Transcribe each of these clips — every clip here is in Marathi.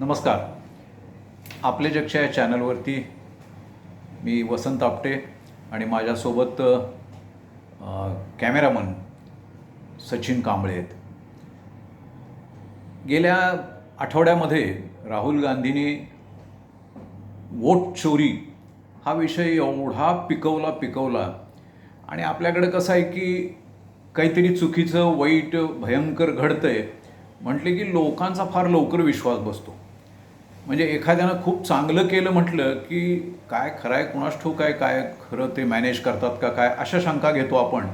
नमस्कार. आपले जगच्या या चॅनलवरती मी वसंत आपटे आणि माझ्यासोबत कॅमेरामन सचिन कांबळे आहेत. गेल्या आठवड्यामध्ये राहुल गांधींनी वोट चोरी हा विषय एवढा पिकवला पिकवला आणि आपल्याकडं कसं आहे की काहीतरी चुकीचं वाईट भयंकर घडतंय म्हटले की लोकांचा फार लवकर विश्वास बसतो. म्हणजे एखाद्यानं खूप चांगलं केलं म्हटलं की काय खरं आहे कुणास ठाऊक आहे काय खरं ते मॅनेज करतात का काय अशा शंका घेतो आपण.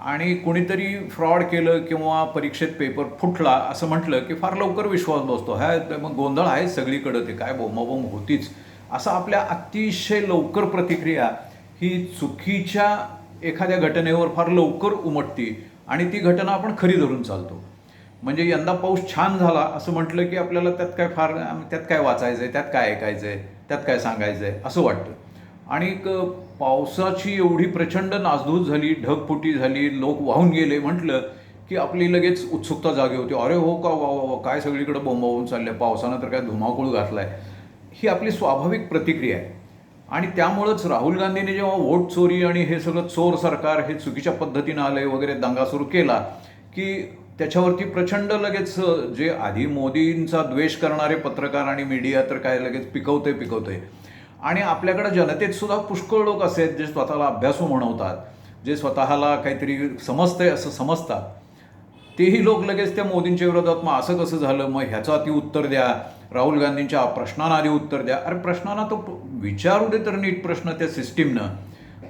आणि कुणीतरी फ्रॉड केलं किंवा परीक्षेत पेपर फुटला असं म्हटलं की फार लवकर विश्वास बसतो. ह्या मग गोंधळ आहे सगळीकडं ते काय बोमाबोम होतीच. असं आपल्या अतिशय लवकर प्रतिक्रिया ही चुकीच्या एखाद्या घटनेवर फार लवकर उमटती आणि ती घटना आपण खरी धरून चालतो. म्हणजे यंदा पाऊस छान झाला असं म्हटलं की आपल्याला त्यात काय फार त्यात काय वाचायचं आहे त्यात काय ऐकायचं आहे त्यात काय सांगायचं आहे असं वाटतं. आणि पावसाची एवढी प्रचंड नासधूस झाली ढगफुटी झाली लोक वाहून गेले म्हटलं की आपली लगेच उत्सुकता जागी होती. अरे हो का वा वा काय सगळीकडे बोंबावून चाललंय पावसानं तर काय धुमाकूळ घातलाय. ही आपली स्वाभाविक प्रतिक्रिया आहे. आणि त्यामुळंच राहुल गांधींनी जेव्हा वोट चोरी आणि हे सगळं चोर सरकार हे चुकीच्या पद्धतीनं आलंय वगैरे दंगा सुरू केला की त्याच्यावरती प्रचंड लगेच जे आधी मोदींचा द्वेष करणारे पत्रकार आणि मीडिया तर काय लगेच पिकवते पिकवते आणि आपल्याकडे जनतेत सुद्धा पुष्कळ लोक असे आहेत जे स्वतःला अभ्यासू म्हणवतात जे स्वतःला काहीतरी समजतंय असं समजतात. तेही लोक लगेच त्या मोदींच्या विरोधात मग असं कसं झालं? मग ह्याचं अति उत्तर द्या. राहुल गांधींच्या प्रश्नांना आधी उत्तर द्या. अरे प्रश्नांना तो विचारू दे तर नीट प्रश्न त्या सिस्टीमनं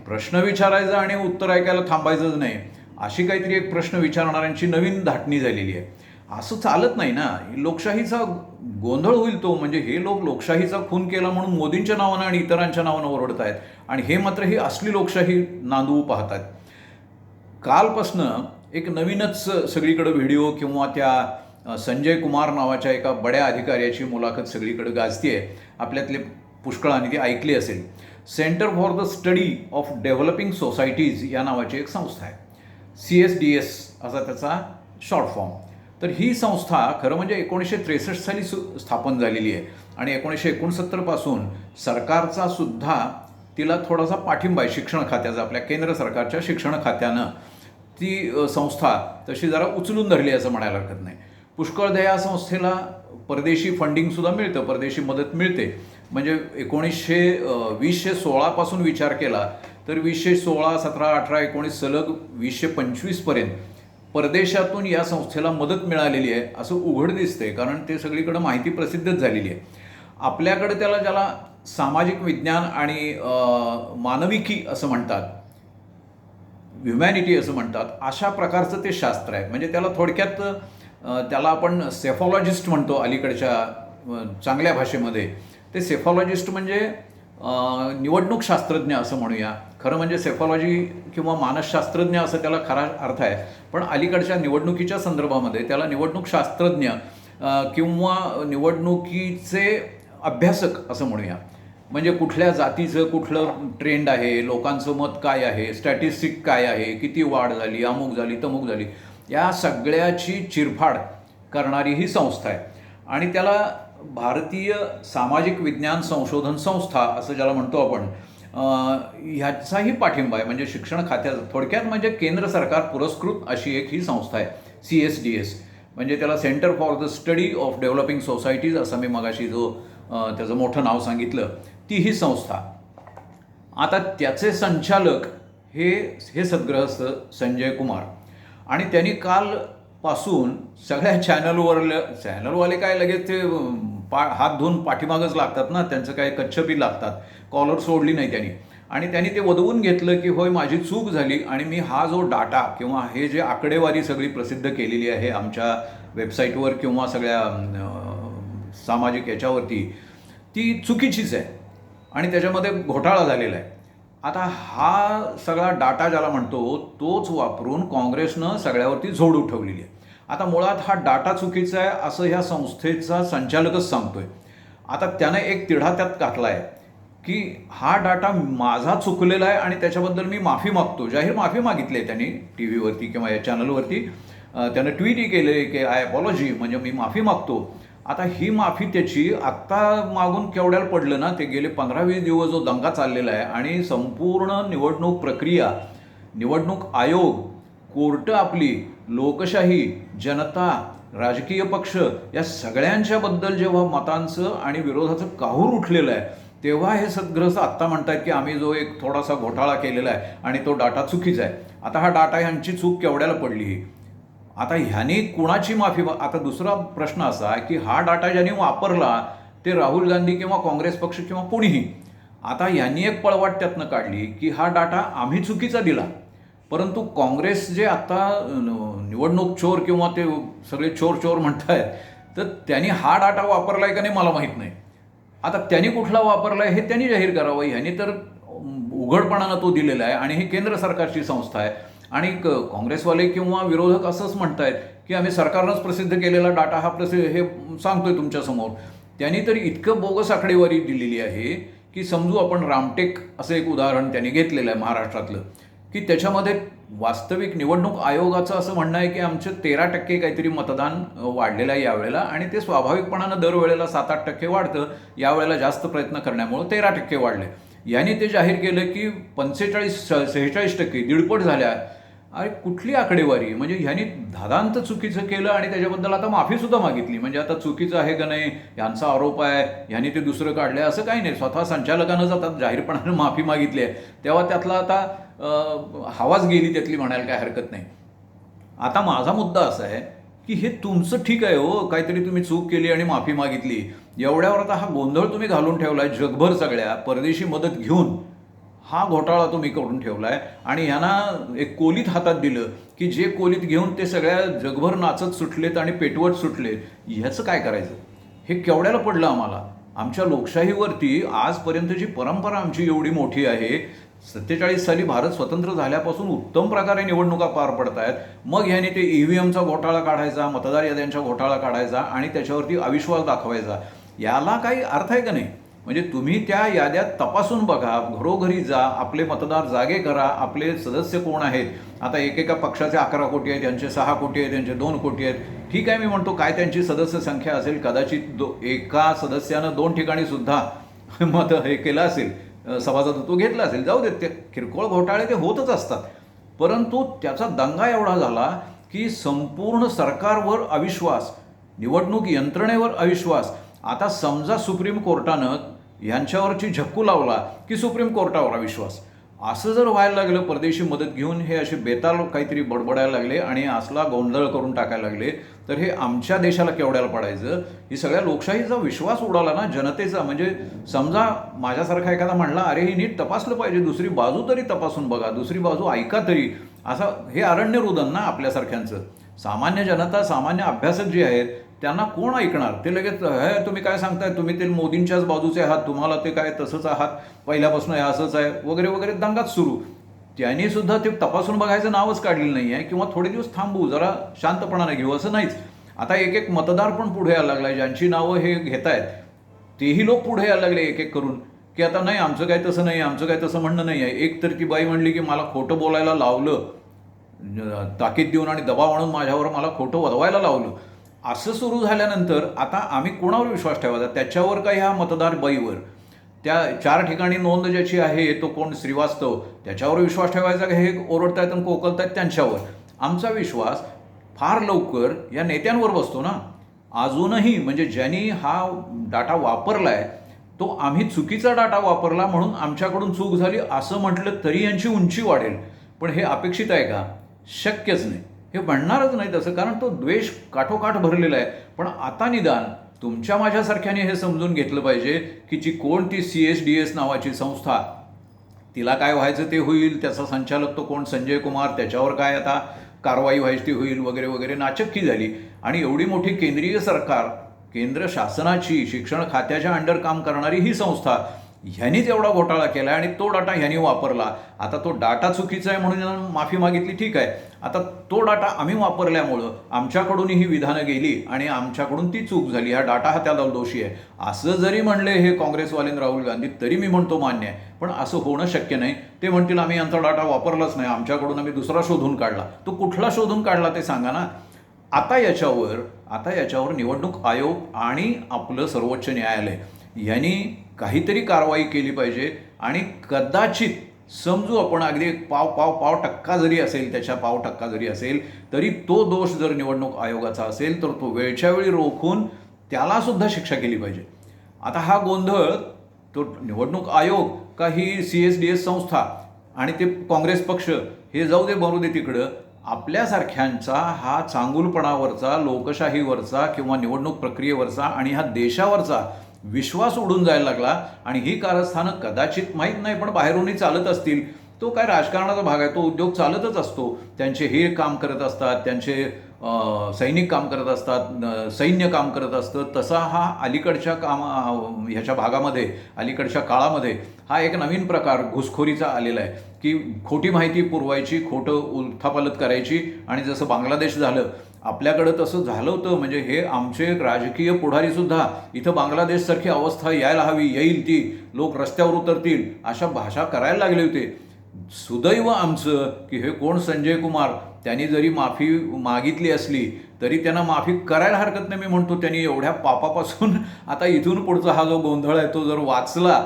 प्रश्न विचारायचा आणि उत्तर ऐकायला थांबायचंच नाही. अशी काहीतरी एक प्रश्न विचारणाऱ्यांची नवीन धाटणी झालेली आहे. असं चालत नाही ना. लोकशाहीचा गोंधळ होईल तो. म्हणजे हे लोक लोकशाहीचा खून केला म्हणून मोदींच्या नावानं आणि इतरांच्या नावानं ओरडत आहेत आणि हे मात्र ही असली लोकशाही नांदवू पाहतात. कालपासनं एक नवीनच सगळीकडं व्हिडिओ किंवा त्या संजय कुमार नावाच्या एका बड्या अधिकाऱ्याची मुलाखत सगळीकडे गाजतीये. आपल्यातले पुष्कळांनी ती ऐकली असेल. Centre for the study of developing societies या नावाची एक संस्था आहे. सी एस डी एस असा त्याचा शॉर्ट फॉर्म तर ही संस्था खरं म्हणजे एकोणीसशे त्रेसष्ट साली सु स्थापन झालेली आहे. आणि एकोणीसशे एकोणसत्तरपासून सरकारचा सुद्धा तिला थोडासा पाठिंबा आहे शिक्षण खात्याचा आपल्या केंद्र सरकारच्या शिक्षण खात्यानं. ती संस्था तशी जरा उचलून धरली असं म्हणायला हरकत नाही. पुष्कळ या संस्थेला परदेशी फंडिंगसुद्धा मिळतं परदेशी मदत मिळते. म्हणजे एकोणीसशे वीसशे सोळापासून विचार केला तर वीसशे सोळा सतरा अठरा एकोणीस सलग वीसशे पंचवीसपर्यंत परदेशातून या संस्थेला मदत मिळालेली आहे असं उघड दिसतंय कारण ते सगळीकडं माहिती प्रसिद्धच झालेली आहे. आपल्याकडे त्याला ज्याला सामाजिक विज्ञान आणि मानविकी असं म्हणतात ह्युमॅनिटी असं म्हणतात अशा प्रकारचं ते शास्त्र आहे. म्हणजे त्याला थोडक्यात त्याला आपण सेफॉलॉजिस्ट म्हणतो अलीकडच्या चांगल्या भाषेमध्ये. ते सेफॉलॉजिस्ट म्हणजे निवडणूक शास्त्रज्ञ असं म्हणूया. खरं म्हणजे सेफॉलॉजी किंवा मानसशास्त्रज्ञ असं त्याला खरा अर्थ आहे. पण अलीकडच्या निवडणुकीच्या संदर्भामध्ये त्याला निवडणूक शास्त्रज्ञ किंवा निवडणुकीचे अभ्यासक असं म्हणूया. म्हणजे कुठल्या जातीचं कुठलं ट्रेंड आहे लोकांचं मत काय आहे स्टॅटिस्टिक काय आहे किती वाढ झाली अमुक झाली तमुक झाली या सगळ्याची चिरफाड करणारी ही संस्था आहे. आणि त्याला भारतीय सामाजिक विज्ञान संशोधन संस्था असं ज्याला म्हणतो आपण ह्याचाही पाठिंबा आहे. म्हणजे शिक्षण खात्याचा थोडक्यात म्हणजे केंद्र सरकार पुरस्कृत अशी एक ही संस्था आहे सी एस डी एस म्हणजे त्याला centre for the study of developing societies असं मी मगाशी जो त्याचं मोठं नाव सांगितलं ती ही संस्था. आता त्याचे संचालक हे हे सद्ग्रहस्थ संजय कुमार. आणि त्यांनी कालपासून सगळ्या चॅनलवर चॅनलवाले काय लगेच ते पा हात धुवून पाठीमागच लागतात ना त्यांचं काय कच्छपी लागतात. कॉलर सोडली नाही त्यांनी. आणि त्यांनी ते वदवून घेतलं की होय माझी चूक झाली आणि मी हा जो डाटा किंवा हे जे आकडेवारी सगळी प्रसिद्ध केलेली आहे आमच्या वेबसाईटवर किंवा सगळ्या सामाजिक याच्यावरती ती चुकीचीच आहे आणि त्याच्यामध्ये घोटाळा झालेला आहे. आता हा सगळा डाटा ज्याला म्हणतो तोच वापरून काँग्रेसनं सगळ्यावरती झोड उठवलेली आहे. आता मुळात हा डाटा चुकीचा आहे असं ह्या संस्थेचा संचालकच सांगतोय. आता त्यानं एक तिढा त्यात घातला आहे की हा डाटा माझा चुकलेला आहे आणि त्याच्याबद्दल मी माफी मागतो. जाहीर माफी मागितली आहे त्यांनी टी व्हीवरती किंवा या चॅनलवरती. त्यानं ट्विटही केले की आय अपॉलॉजी म्हणजे मी माफी मागतो. आता ही माफी त्याची आत्ता मागून केवढ्याला पडलं ना ते गेले पंधरा वीस दिवस जो दंगा चाललेला आहे आणि संपूर्ण निवडणूक प्रक्रिया निवडणूक आयोग कोर्ट आपली लोकशाही जनता राजकीय पक्ष या सगळ्यांच्याबद्दल जेव्हा मतांचं आणि विरोधाचं काहूर उठलेलं आहे तेव्हा हे सद्ग्रस्त आत्ता म्हणतायत की आम्ही जो एक थोडासा घोटाळा केलेला आहे आणि तो डाटा चुकीचा आहे. आता हा डाटा ह्यांची चूक केवढ्याला पडली आता ह्याने कुणाची माफी आता दुसरा प्रश्न असा की हा डाटा ज्यांनी वापरला ते राहुल गांधी किंवा काँग्रेस पक्ष किंवा कोणीही आता यांनी एक पळवाट त्यातनं काढली की हा डाटा आम्ही चुकीचा दिला. परंतु काँग्रेस जे आता निवडणूक चोर किंवा ते सगळे चोर चोर म्हणतायत तर त्यांनी हा डाटा वापरला आहे का नाही मला माहीत नाही. आता त्यांनी कुठला वापरला आहे हे त्यांनी जाहीर करावं. ह्यांनी तर उघडपणानं तो दिलेला आहे आणि ही केंद्र सरकारची संस्था आहे. आणि क- काँग्रेसवाले किंवा विरोधक असंच म्हणतायत की आम्ही सरकारनंच प्रसिद्ध केलेला डाटा हा प्रसिद्ध हे सांगतोय तुमच्यासमोर त्यांनी तर इतकं बोगस आकडेवारी दिलेली आहे की समजू आपण रामटेक असं एक उदाहरण त्यांनी घेतलेलं आहे महाराष्ट्रातलं. की त्याच्यामध्ये वास्तविक निवडणूक आयोगाचं असं म्हणणं आहे की आमचं तेरा टक्के काहीतरी मतदान वाढलेलं आहे यावेळेला आणि ते स्वाभाविकपणानं दरवेळेला सात आठ टक्के वाढतं. यावेळेला जास्त प्रयत्न करण्यामुळं तेरा टक्के वाढले. यांनी ते जाहीर केलं की पंचेचाळीस सेहेचाळीस टक्के दीडपट झाल्या. अरे कुठली आकडेवारी? म्हणजे ह्यांनी धादांत चुकीचं केलं आणि त्याच्याबद्दल आता माफीसुद्धा मागितली. म्हणजे आता चुकीचं आहे का नाही यांचा आरोप आहे ह्यांनी ते दुसरं काढलं असं काही नाही. स्वतः संचालकानंच आता जाहीरपणानं माफी मागितली आहे. तेव्हा त्यातला आता हवाच गेली त्यातली म्हणायला काय हरकत नाही. आता माझा मुद्दा असा आहे की हे तुमचं ठीक आहे हो काहीतरी तुम्ही चूक केली आणि माफी मागितली. एवढ्यावर आता हा गोंधळ तुम्ही घालून ठेवलाय जगभर सगळ्या परदेशी मदत घेऊन. हा घोटाळा तुम्ही करून ठेवला आहे आणि ह्यांना एक कोलीत हातात दिलं की जे कोलीत घेऊन ते सगळ्या जगभर नाचत सुटलेत आणि पेटवत सुटले ह्याचं काय करायचं? हे केवढ्याला पडलं आम्हाला? आमच्या लोकशाहीवरती आजपर्यंतची परंपरा आमची एवढी मोठी आहे सत्तेचाळीस साली भारत स्वतंत्र झाल्यापासून उत्तम प्रकारे निवडणुका पार पडत आहेत मग ह्याने ते ईव्हीएमचा घोटाळा काढायचा मतदार याद्यांचा घोटाळा काढायचा आणि त्याच्यावरती अविश्वास दाखवायचा. याला काही अर्थ आहे का नाही? म्हणजे तुम्ही त्या याद्यात तपासून बघा घरोघरी जा आपले मतदार जागे करा आपले सदस्य कोण आहेत? आता एकेका पक्षाचे अकरा कोटी आहेत त्यांचे सहा कोटी आहेत त्यांचे दोन कोटी आहेत. ठीक आहे मी म्हणतो काय त्यांची सदस्य संख्या असेल? कदाचित दो एका सदस्यानं दोन ठिकाणी सुद्धा मत हे केलं असेल. सभासदत्व घेतलं असेल. जाऊ देत ते किरकोळ घोटाळे ते होतच असतात. परंतु त्याचा दंगा एवढा झाला की संपूर्ण सरकारवर अविश्वास निवडणूक यंत्रणेवर अविश्वास. आता समजा सुप्रीम कोर्टानं यांच्यावरची झक्कू लावला की सुप्रीम कोर्टावर विश्वास असं जर व्हायला लागलं परदेशी मदत घेऊन हे असे बेताल काहीतरी बडबडायला लागले आणि असला गोंधळ करून टाकायला लागले तर हे आमच्या देशाला केवढ्याला पडायचं? ही सगळ्या लोकशाहीचा विश्वास उडाला ना जनतेचा. म्हणजे समजा माझ्यासारखा एखादा म्हणला अरे हे नीट तपासलं पाहिजे दुसरी बाजू तरी तपासून बघा दुसरी बाजू ऐका तरी. असं हे अरण्य रुदन ना आपल्यासारख्यांचं. सामान्य जनता सामान्य अभ्यासक जे आहेत त्यांना कोण ऐकणार? ते लगेच हे तुम्ही काय सांगताय? तुम्ही ते मोदींच्याच बाजूचे आहात तुम्हाला ते काय तसंच आहात? पहिल्यापासून हे असंच आहे वगैरे वगैरे दंगात सुरू. त्यांनी सुद्धा ते तपासून बघायचं नावच काढलेलं नाही आहे किंवा थोडे दिवस थांबू जरा शांतपणाने घेऊ असं नाहीच. आता एक एक मतदार पण पुढे यायला लागलाय ज्यांची नावं हे घेत आहेत तेही लोक पुढे यायला लागले एक एक करून की आता नाही आमचं काय तसं नाही आमचं काय तसं म्हणणं नाही आहे. एक तर ती बाई म्हणली की मला खोटं बोलायला लावलं ताकीद देऊन आणि दबाव आणून माझ्यावर मला खोटं वदवायला लावलं. असं सुरू झाल्यानंतर आता आम्ही कोणावर विश्वास ठेवायचा? त्याच्यावर का ह्या मतदार बाईवर त्या चार ठिकाणी नोंद ज्याची आहे तो कोण? श्रीवास्तव. त्याच्यावर विश्वास ठेवायचा का? हे ओरडतायत आणि कोकलतायत त्यांच्यावर. आमचा विश्वास फार लवकर या नेत्यांवर बसतो ना. अजूनही म्हणजे ज्यांनी हा डाटा वापरला आहे तो आम्ही चुकीचा डाटा वापरला म्हणून आमच्याकडून चूक झाली असं म्हटलं तरी यांची उंची वाढेल. पण हे अपेक्षित आहे का? शक्यच नाही. हे म्हणणारच नाही तसं कारण तो द्वेष काठोकाठ भरलेला आहे. पण आता निदान तुमच्या माझ्यासारख्याने हे समजून घेतलं पाहिजे की जी कोणती सी एस डी एस नावाची संस्था तिला काय व्हायचं ते होईल त्याचा संचालक तो कोण संजय कुमार त्याच्यावर काय आता कारवाई व्हायची ती होईल वगैरे वगैरे नाचक्की झाली. आणि एवढी मोठी केंद्रीय सरकार केंद्र शासनाची शिक्षण खात्याच्या अंडर काम करणारी ही संस्था ह्यांनीच एवढा घोटाळा केला आणि तो डाटा ह्यांनी वापरला. आता तो डाटा चुकीचा आहे म्हणून माफी मागितली ठीक आहे. आता तो डाटा आम्ही वापरल्यामुळं आमच्याकडून ही विधानं गेली आणि आमच्याकडून ती चूक झाली. हा डाटा हा त्याला दोषी आहे. असं जरी म्हणले हे काँग्रेसवाले राहुल गांधी तरी मी म्हणतो मान्य आहे. पण असं होणं शक्य नाही. ते म्हणतील आम्ही यांचा डाटा वापरलाच नाही. आमच्याकडून आम्ही दुसरा शोधून काढला. तो कुठला शोधून काढला ते सांगा ना. आता याच्यावर आता याच्यावर निवडणूक आयोग आणि आपलं सर्वोच्च न्यायालय यांनी काहीतरी कारवाई केली पाहिजे आणि कदाचित समजू आपण अगदी एक पाव पाव पाव टक्का जरी असेल त्याच्या पाव टक्का जरी असेल तरी तो दोष जर निवडणूक आयोगाचा असेल तर तो वेळच्या वेळी रोखून त्यालासुद्धा शिक्षा केली पाहिजे. आता हा गोंधळ तो निवडणूक आयोग का ही सी एस डी एस संस्था आणि ते काँग्रेस पक्ष हे जाऊ दे बनू दे तिकडं आपल्यासारख्यांचा हा चांगुलपणावरचा लोकशाहीवरचा किंवा निवडणूक प्रक्रियेवरचा आणि ह्या देशावरचा विश्वास उडून जायला लागला आणि ही कारस्थानं कदाचित माहीत नाही पण बाहेरूनही चालत असतील. तो काय राजकारणाचा भाग आहे तो उद्योग चालतच असतो. त्यांचे हे काम करत असतात त्यांचे सैनिक काम करत असतात सैन्य काम करत असतं. तसा हा अलीकडच्या काम ह्याच्या भागामध्ये अलीकडच्या काळामध्ये हा एक नवीन प्रकार घुसखोरीचा आलेला आहे. की खोटी माहिती पुरवायची खोटं उलथापालत करायची आणि जसं बांगलादेश झालं आपल्याकडं तसं झालं होतं. म्हणजे हे आमचे राजकीय पुढारीसुद्धा इथं बांगलादेशसारखी अवस्था यायला हवी येईल ती. लोक रस्त्यावर उतरतील अशा भाषा करायला लागले होते. सुदैव आमचं की हे कोण संजय कुमार त्यांनी जरी माफी मागितली असली तरी त्यांना माफी करायला हरकत नाही मी म्हणतो. त्यांनी एवढ्या पापापासून आता इथून पुढचा हा जो गोंधळ आहे तो जर वाचला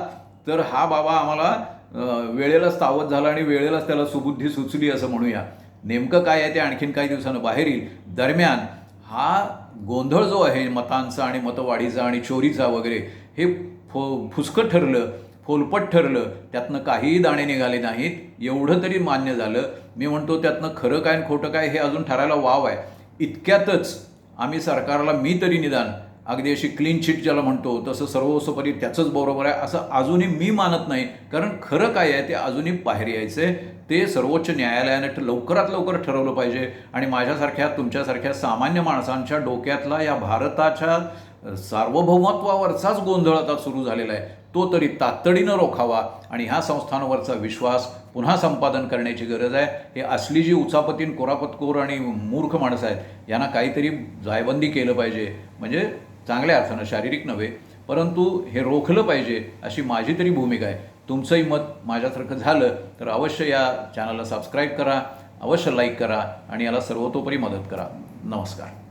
तर हा बाबा आम्हाला वेळेलाच तावत झाला आणि वेळेलाच त्याला सुबुद्धी सुचली असं म्हणूया. नेमकं काय आहे ते आणखीन काही दिवसानं बाहेर येईल. दरम्यान हा गोंधळ जो आहे मतांचा आणि मतवाढीचा आणि चोरीचा वगैरे हे फो फुसकं ठरलं फोलपट ठरलं त्यातनं काहीही दाणे निघाले नाहीत. एवढं तरी मान्य झालं. मी म्हणतो त्यातनं खरं काय आणि खोटं काय हे अजून ठरायला वाव आहे. इतक्यातच आम्ही सरकारला मी तरी निदान अगदी अशी क्लीन चिट ज्याला म्हणतो तसं सर्वस्वपरी त्याचंच बरोबर आहे. असं अजूनही मी मानत नाही. कारण खरं काय आहे ते अजूनही बाहेर यायचं आहे. ते सर्वोच्च न्यायालयाने लवकरात लवकर ठरवलं पाहिजे. आणि माझ्यासारख्या तुमच्यासारख्या सामान्य माणसांच्या डोक्यातला या भारताच्या सार्वभौमत्वावरचाच गोंधळ आता सुरू झालेला आहे. तो तरी तातडीनं रोखावा. आणि ह्या संस्थांवरचा विश्वास पुन्हा संपादन करण्याची गरज आहे. हे असली जी उचापतीन कोरापतकोर आणि मूर्ख माणसं आहेत यांना काहीतरी जायबंदी केलं पाहिजे. म्हणजे चांगल्या अर्थानं शारीरिक नव्हे परंतु हे रोखलं पाहिजे अशी माझी तरी भूमिका आहे. तुमचंही मत माझ्यासारखं झालं तर अवश्य या चॅनलला सबस्क्राईब करा अवश्य लाईक करा आणि याला सर्वतोपरी मदत करा. नमस्कार.